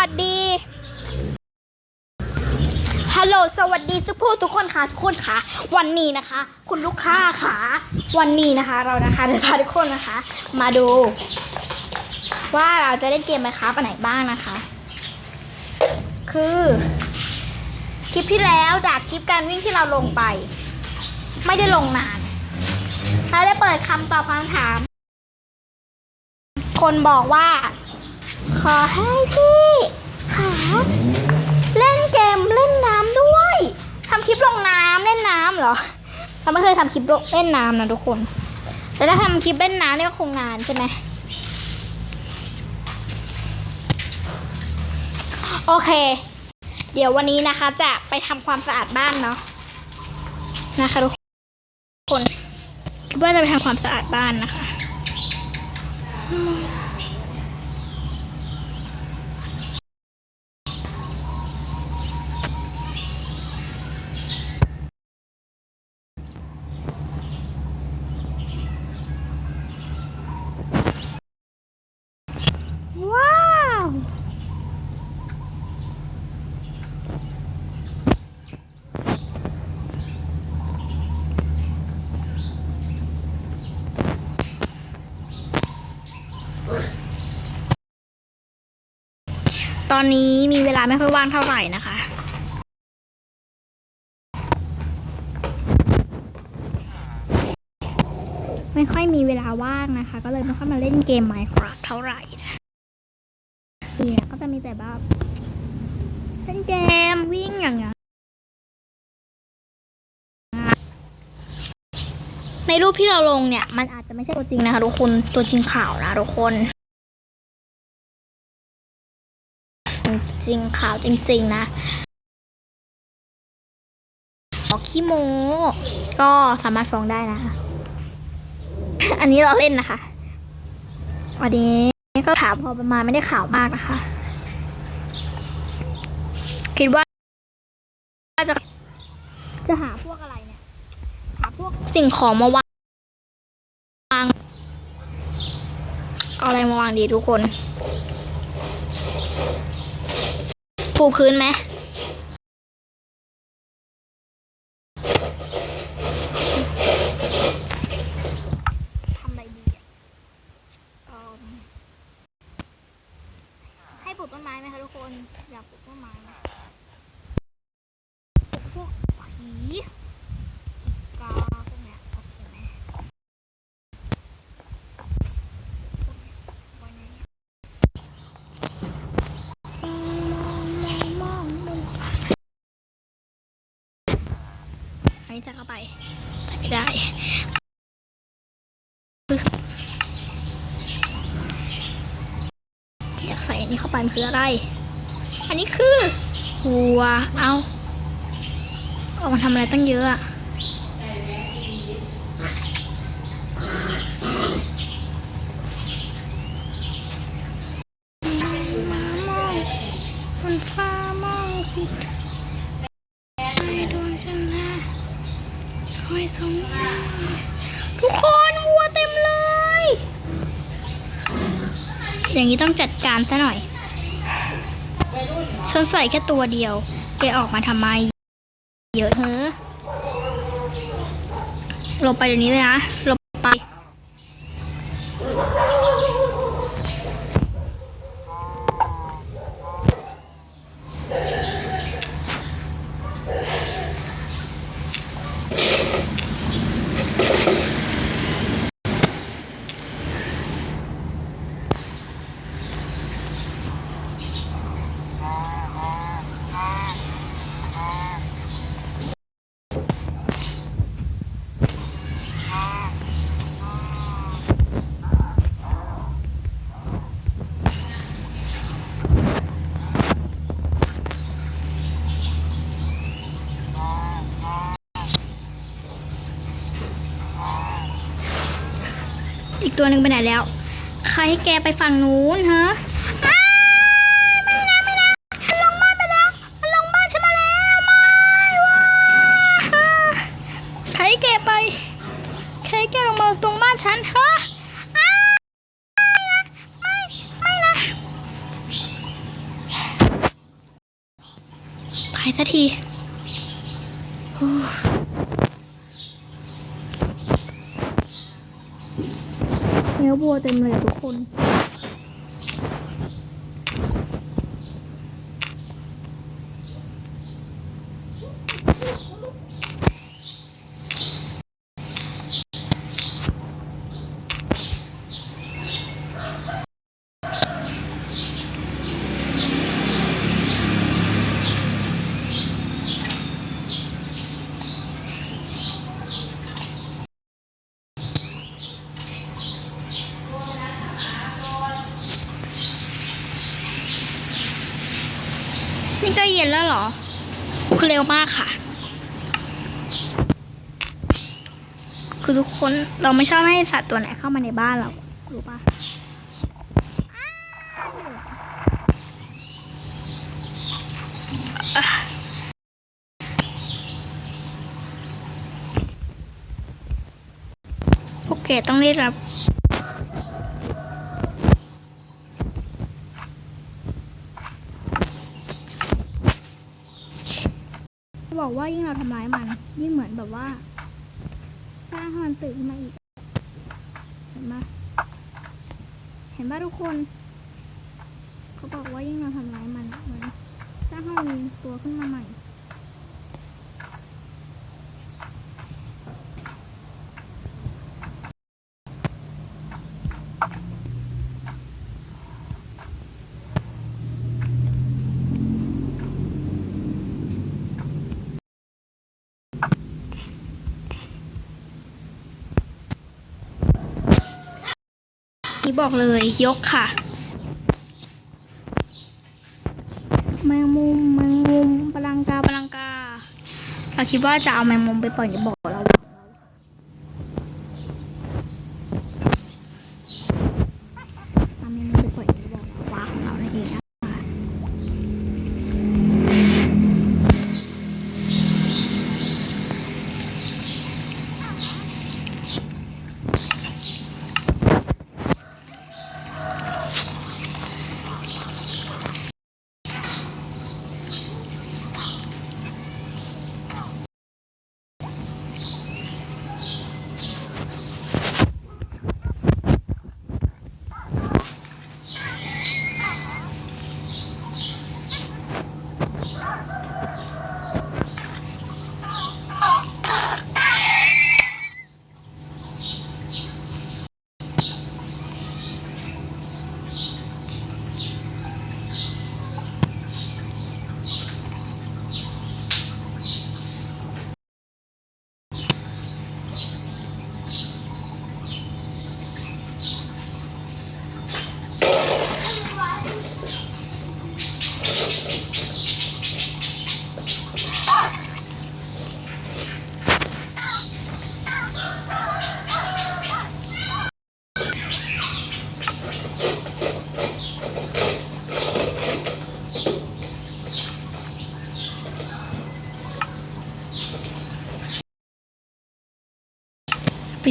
วัสดี ฮัลโหล สวัสดีทุกผู้ทุกคนค่ะทุกคนค่ะ วันนี้นะคะ คุณลูกค้าค่ะ วันนี้นะคะ เรานะคะจะพาทุกคนนะคะ มาดู ว่าเราจะเล่นเกมไหมคะอันไหนบ้างนะคะ คือ คลิปที่แล้วจากคลิปการวิ่งที่เราลงไป ไม่ได้ลงนานเราได้เปิดคำตอบคำถาม คนบอกว่า ขอให้พี่ ขาเล่นเกมเล่นน้ำด้วยทำคลิปลงน้ำเล่นน้ำเหรอเราไม่เคยทำคลิปเล่นน้ำนะทุกคน แต่ถ้าทำคลิปเล่นน้ำนี่ก็คงนานใช่ไหมโอเค เดี๋ยววันนี้นะคะ จะไปทำความสะอาดบ้านเนาะนะคะทุกคนคิดว่าจะไปทำความสะอาดบ้านนะคะ ว้าว ตอนนี้มีเวลาไม่ค่อยว่างเท่าไหร่นะคะ ไม่ค่อยมีเวลาว่างนะคะ ก็เลยไม่ค่อยมาเล่นเกม Minecraft เท่าไหร่นะเนี่ยก็จะมีแต่แบบเล่นเกมวิ่งอย่างเงี้ยในรูปที่เราลงเนี่ย มันอาจจะไม่ใช่ตัวจริงนะคะทุกคนตัวจริงข่าวนะทุกคน จริงข่าวจริง ๆ นะออกขี้โมก็สามารถฟ้องได้นะคะ อันนี้เราเล่นนะคะ วันนี้ก็ข่าวพอประมาณไม่ได้ข่าวมากนะคะ คิดว่า จะจะหาพวกอะไรเนี่ย หาพวกสิ่งของมาวางเอาอะไรมาวางดีทุกคน ปูพื้นไหมทำอะไรดีอะให้ปลูกต้นไม้ไหมคะทุกคน อยากปลูกต้นไม้ไหมพวกผีอีกาพวกเนี้ยโอเคไหมพวกเนี้ยไว้ในนี้มองมองมองดู อันนี้จะเข้าไปแต่ไม่ได้อยากใส่อันนี้เข้าไปมันคืออะไร อันนี้คือ หัว เอาเอามาทำอะไรตั้งเยอะอะมองบนฟ้ามองสิไอ้ดวงจันทร์นะคอย สองทุกคนวัวเต็มเลย อย่างนี้ต้องจัดการซะหน่อยฉันใส่แค่ตัวเดียวแกออกมาทำไม เยอะเฮ้อลงไปเดี๋ยวนี้เลยนะลงไป อีก ตัวหนึ่งไปไหนแล้ว ใครให้แกไปฝั่งนู้นฮะอ้ายไม่นะไม่นะมันลงบ้านไปแล้วมันลงบ้านฉันมาแล้วใครให้แกไปใครให้แกลงมาตรงบ้านฉันฮะอ้ายไม่ไม่นะสักทีโอ้เนื้อวัวเต็มเลยทุกคน ย็นแล้วเหรอคือเร็วมากค่ะ คือทุกคนเราไม่ชอบให้สัตว์ตัวไหนเข้ามาในบ้านเรารู้ปะอะพวกแกต้องได้รับ บอกว่ายิ่งเราทำร้ายมัน ยิ่งเหมือนแบบว่าสร้างให้มันตื่นขึ้นมาอีก เห็นไหมเห็นปะทุกคน เขาบอกว่ายิ่งเราทำร้ายมันเหมือนสร้างให้มันมีตัวขึ้นมาใหม่ นี่บอกเลยยกค่ะ แมงมุมแมงมุมปลังกาปลังกา เราคิดว่าจะเอาแมงมุมไปปล่อยในบ่อเราแมงมุมไปปล่อยในบ่อปลาของเรานั่นเองนะคะ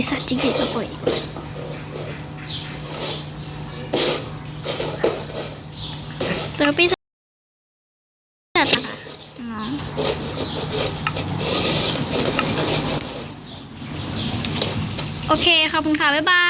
ปีศาจจิ้งหรีดมาปล่อยเจอปีศาจนะคะน้องโอเคขอบคุณค่ะ บ๊ายบาย